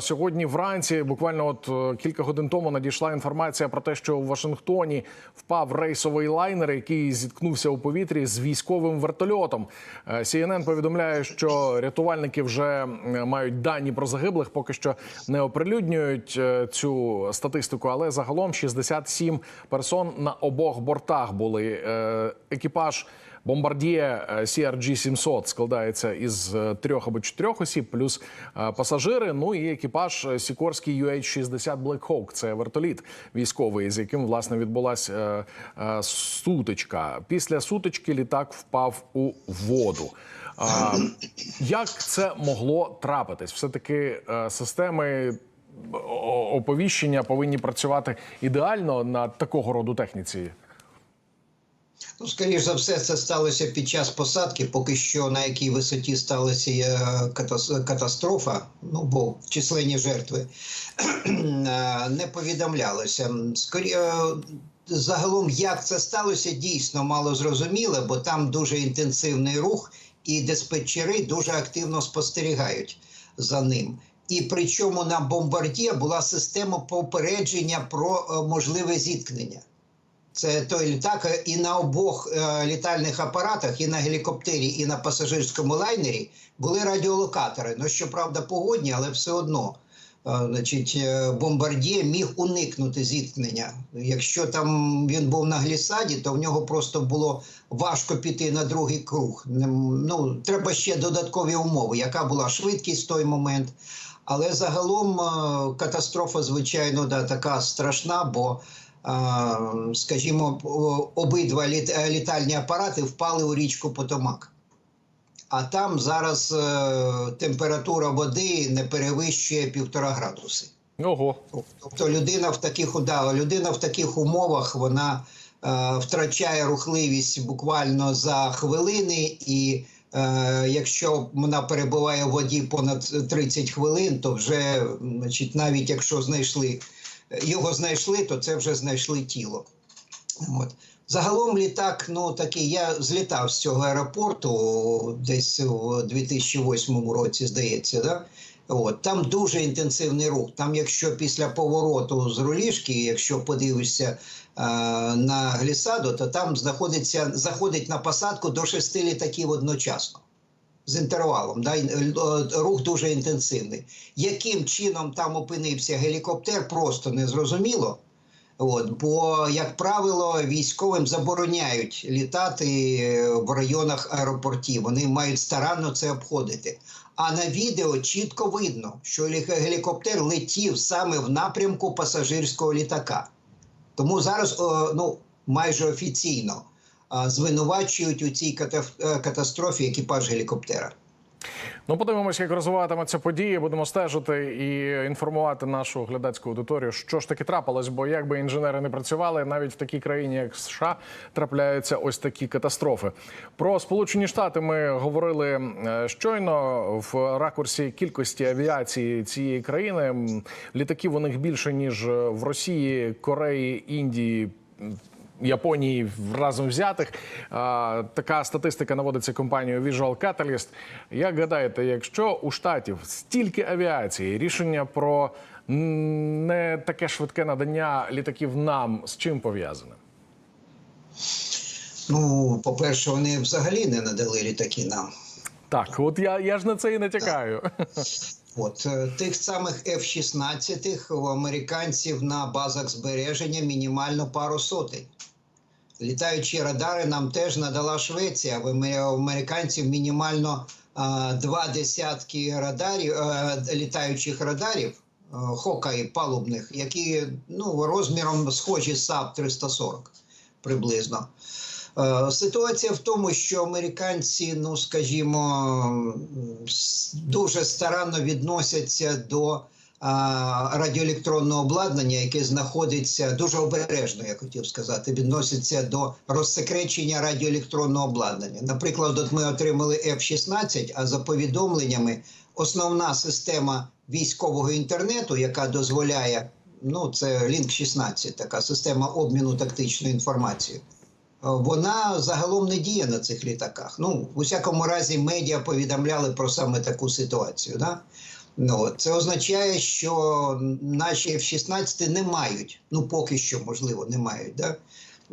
Сьогодні вранці, буквально от е, кілька годин тому, надійшла інформація про те, що в Вашингтоні впав рейсовий лайнер, який зіткнувся у повітрі з військовим вертольотом. Е, CNN повідомляє, що рятувальники вже мають дані про загиблих. Поки що не оприлюднюють е, цю статистику, але загалом 67 персон на обох бортах були. Екіпаж. Бомбардіє е, CRG-700 складається із е, трьох або чотирьох осіб, плюс е, пасажири. Ну і екіпаж е, Сікорський UH-60 Black Hawk. Це вертоліт військовий, з яким власне відбулася сутичка. Після сутички літак впав у воду. Як це могло трапитись? Все таки системи оповіщення повинні працювати ідеально на такого роду техніці. Ну, скоріш за все, це сталося під час посадки. Поки що на якій висоті сталася е, катастрофа, ну бо численні жертви е, не повідомлялося. Скорі... е, Загалом, як це сталося, дійсно мало зрозуміло, бо там дуже інтенсивний рух, і диспетчери дуже активно спостерігають за ним. І причому на бомбарді була система попередження про можливе зіткнення. Це той літак і на обох е, літальних апаратах, і на гелікоптері, і на пасажирському лайнері були радіолокатори. Ну, щоправда, погодні, але все одно. Е, значить, е, бомбардіє міг уникнути зіткнення. Якщо там він був на глісаді, то в нього просто було важко піти на другий круг. Ну, треба ще додаткові умови, яка була швидкість в той момент. Але загалом е, катастрофа, звичайно, да, така страшна, бо скажімо, обидва літальні апарати впали у річку Потомак. А там зараз е, температура води не перевищує півтора градуси. Ого, Тобто людина в таких да, людина в таких умовах вона е, втрачає рухливість буквально за хвилини, і е, якщо вона перебуває в воді понад 30 хвилин, то вже значить, навіть якщо знайшли його знайшли, то це вже знайшли тіло. От. Загалом літак, ну такий, я злітав з цього аеропорту десь у 2008 році, здається, да? От, там дуже інтенсивний рух. Там, якщо після повороту з руліжки, якщо подивишся е, на глісаду, то там знаходиться, заходить на посадку до шести літаків одночасно. З інтервалом, да? е, рух дуже інтенсивний. Яким чином там опинився гелікоптер, просто не зрозуміло. От, бо, як правило, військовим забороняють літати е, в районах аеропортів. Вони мають старанно це обходити. А на відео чітко видно, що гелікоптер летів саме в напрямку пасажирського літака. Тому зараз ну, майже офіційно звинувачують у цій е, катастрофі екіпаж гелікоптера. Ну, подивимося, як розвиватиметься події. Будемо стежити і інформувати нашу глядацьку аудиторію, що ж таки трапилось. Бо якби інженери не працювали, навіть в такій країні, як США, трапляються ось такі катастрофи. Про Сполучені Штати ми говорили е, щойно в ракурсі кількості авіації цієї країни. Літаків у них більше ніж в Росії, Кореї, Індії. Японії разом взятих. А, така статистика наводиться компанією Visual Catalyst. Як гадаєте, якщо у штатів стільки авіації, рішення про не таке швидке надання літаків нам з чим пов'язане? Ну, по-перше, вони взагалі не надали літаки нам. Так, от я, я ж на це і натякаю. От е, тих самих F-16 у американців на базах збереження мінімально пару сотень. Літаючі радари нам теж надала Швеція. В американців мінімально а, два десятки радарів, е, літаючих радарів, е, хокай палубних, які ну, розміром схожі з САП 340 приблизно. Е, Ситуація в тому, що американці, ну скажімо, дуже старанно відносяться до а, радіоелектронного обладнання, яке знаходиться дуже обережно, я хотів сказати, відносяться до розсекречення радіоелектронного обладнання. Наприклад, от ми отримали F-16, а за повідомленнями, основна система військового інтернету, яка дозволяє, ну це Link 16, така система обміну тактичною інформацією. Вона загалом не діє на цих літаках. Ну, в усякому разі, медіа повідомляли про саме таку ситуацію. Да? Ну, це означає, що наші F-16 не мають, ну поки що, можливо, не мають, да?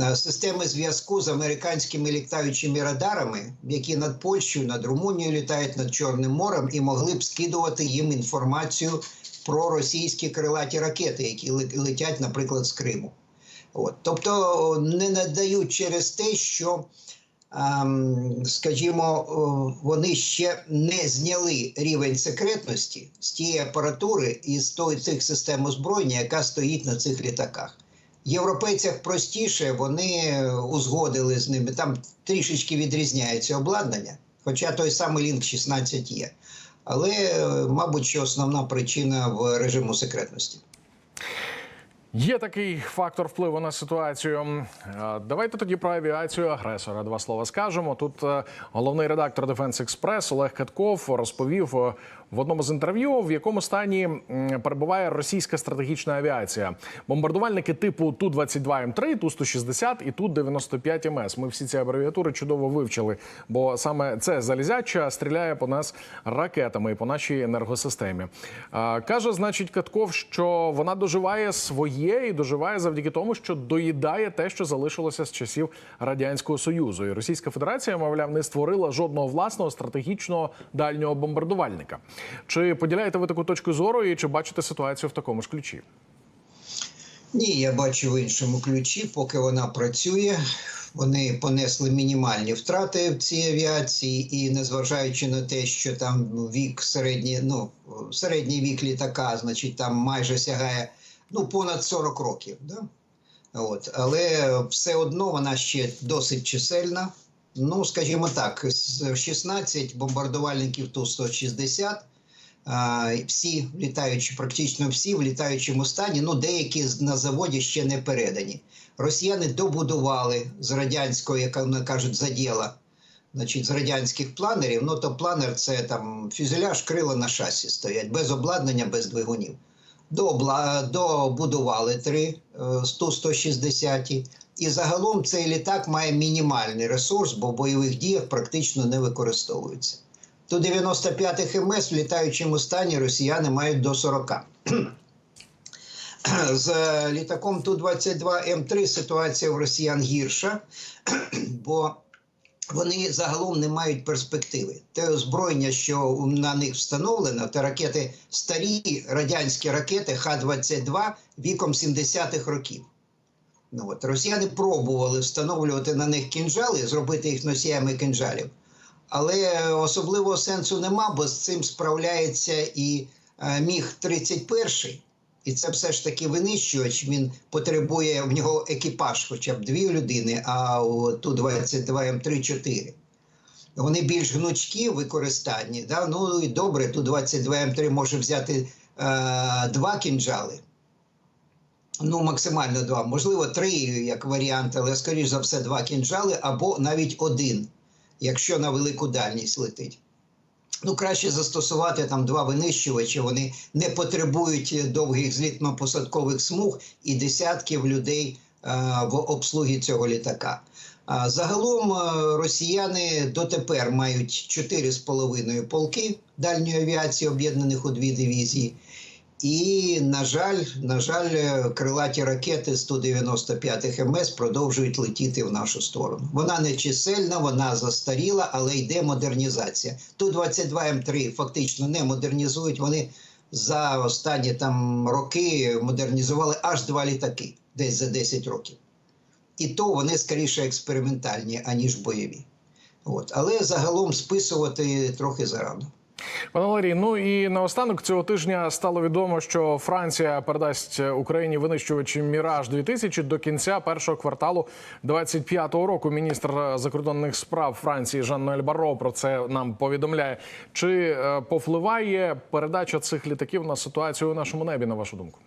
е, системи зв'язку з американськими літаючими радарами, які над Польщею, над Румунією літають над Чорним морем, і могли б скидувати їм інформацію про російські крилаті ракети, які летять, наприклад, з Криму. От. Тобто не надають через те, що скажімо, вони ще не зняли рівень секретності з тієї апаратури і з тої цих систем озброєння, яка стоїть на цих літаках. Європейцях простіше, вони узгодили з ними. Там трішечки відрізняється обладнання, хоча той самий Лінк 16 є. Але, е, мабуть, що основна причина в режиму секретності. Є такий фактор впливу на ситуацію. Давайте тоді про авіацію агресора. Два слова скажемо. Тут е, головний редактор Defense Express Олег Катков розповів е, в одному з інтерв'ю, в якому стані перебуває російська стратегічна авіація. Бомбардувальники типу ту 22 м 3 ту 160 і ту 95 МС. Ми всі ці абревіатури чудово вивчили, бо саме це залізяча стріляє по нас ракетами і по нашій енергосистемі. Е, Каже, значить, Катков, що вона доживає своє і доживає завдяки тому, що доїдає те, що залишилося з часів радянського союзу. І Російська Федерація, мовляв, не створила жодного власного стратегічного дальнього бомбардувальника. Чи поділяєте ви таку точку зору і чи бачите ситуацію в такому ж ключі? Ні, я бачу в іншому ключі, поки вона працює. Вони понесли мінімальні втрати в цій авіації, і незважаючи на те, що там вік середній, ну середній вік літака, значить, там майже сягає ну понад 40 років. Да? От, але все одно вона ще досить чисельна. Ну, скажімо так, 16 бомбардувальників Ту-160, всі літаючі, практично всі в літаючому стані, ну деякі на заводі ще не передані. Росіяни добудували з радянського, як вони кажуть, заділа, значить, з радянських планерів. Ну то планер це там фюзеляж, крила на шасі стоять, без обладнання, без двигунів. Добудували три е, 160 і загалом цей літак має мінімальний ресурс, бо в бойових діях практично не використовується. Ту-95-х МС в літаючому стані росіяни мають до 40. З літаком Ту-22М3 ситуація в росіян гірша, бо вони загалом не мають перспективи. Те озброєння, що на них встановлено, це ракети старі радянські ракети Х-22 віком 70-х років. Ну, от, росіяни пробували встановлювати на них кінжали, зробити їх носіями кінжалів. Але особливого сенсу нема, бо з цим справляється і е, міг 31 і це все ж таки винищувач. Він потребує в нього екіпаж, хоча б дві людини, а у ту 22 м 3 4 Вони більш гнучкі в використанні. Да? Ну і добре, ту 22 м 3 може взяти е, два кінжали. Ну, максимально два, можливо, три як варіант, але скоріш за все, два кінжали або навіть один, якщо на велику дальність летить. Ну, краще застосувати там два винищувачі. Вони не потребують е, довгих злітно-посадкових смуг і десятків людей е, в обслугі цього літака. А загалом е, росіяни дотепер мають 4,5 полки дальньої авіації, об'єднаних у дві дивізії. І, на жаль, на жаль, крилаті ракети 195 МС продовжують летіти в нашу сторону. Вона не чисельна, вона застаріла, але йде модернізація. Ту 22 М3 фактично не модернізують. Вони за останні там роки модернізували аж два літаки, десь за 10 років. І то вони скоріше експериментальні, аніж бойові. От. Але загалом списувати трохи зарано. Пане Валерій, ну і наостанок цього тижня стало відомо, що Франція передасть Україні винищувачі Міраж 2000 до кінця першого кварталу 25-го року. Міністр закордонних справ Франції Жан-Ноель Барро про це нам повідомляє. Чи е, повпливає передача цих літаків на ситуацію у нашому небі, на вашу думку?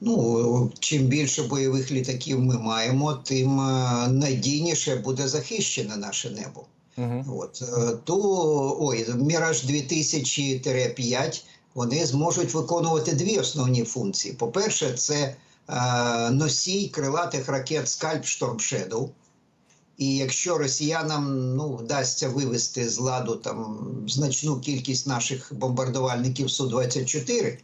Ну, чим більше бойових літаків ми маємо, тим е, надійніше буде захищене наше небо. Угу. От е, то ой, Міраж 2000-5 вони зможуть виконувати дві основні функції. По-перше, це е, носій крилатих ракет Скальп Shadow. І якщо росіянам ну, вдасться вивести з ладу там значну кількість наших бомбардувальників Су-24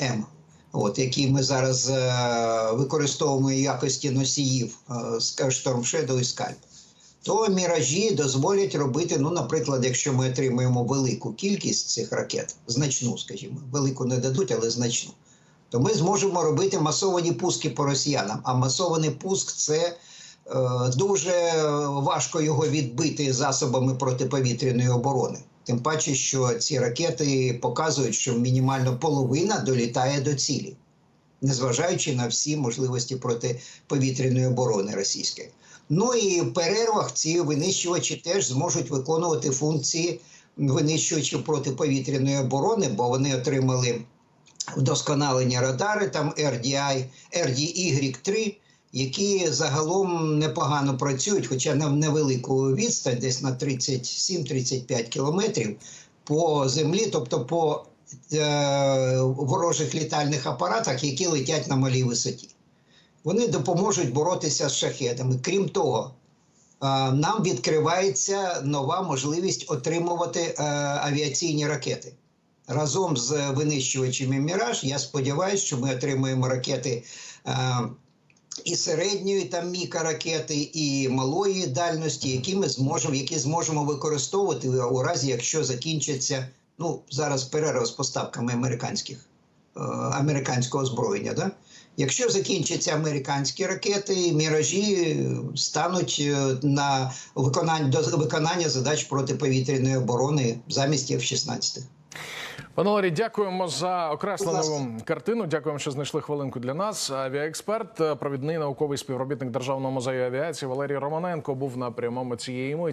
М, от, які ми зараз е, використовуємо якості носіїв е, Storm Shadow і Скальп, то міражі дозволять робити, ну, наприклад, якщо ми отримаємо велику кількість цих ракет, значну, скажімо, велику не дадуть, але значну, то ми зможемо робити масовані пуски по росіянам. А масований пуск це е, дуже важко його відбити засобами протиповітряної оборони. Тим паче, що ці ракети показують, що мінімально половина долітає до цілі, незважаючи на всі можливості протиповітряної оборони російської. Ну і в перервах ці винищувачі теж зможуть виконувати функції винищувачів протиповітряної оборони, бо вони отримали вдосконалені радари, там RDI, RDY-3, які загалом непогано працюють, хоча на невелику відстань, десь на 37-35 кілометрів по землі, тобто по е, ворожих літальних апаратах, які летять на малій висоті. Вони допоможуть боротися з шахедами. Крім того, е, нам відкривається нова можливість отримувати е, авіаційні ракети. Разом з винищувачами Міраж, я сподіваюся, що ми отримаємо ракети е, і середньої там мікроракети, і малої дальності, які ми зможемо, які зможемо використовувати у разі, якщо закінчиться ну зараз перерва з поставками американських американського озброєння. Да? Якщо закінчаться американські ракети, міражі стануть е, на виконання до виконання задач протиповітряної оборони замість F-16. Пане Валерій, дякуємо за окреслену картину. Дякуємо, що знайшли хвилинку для нас. Авіаексперт, провідний науковий співробітник Державного музею авіації Валерій Романенко був на прямому цієї миті.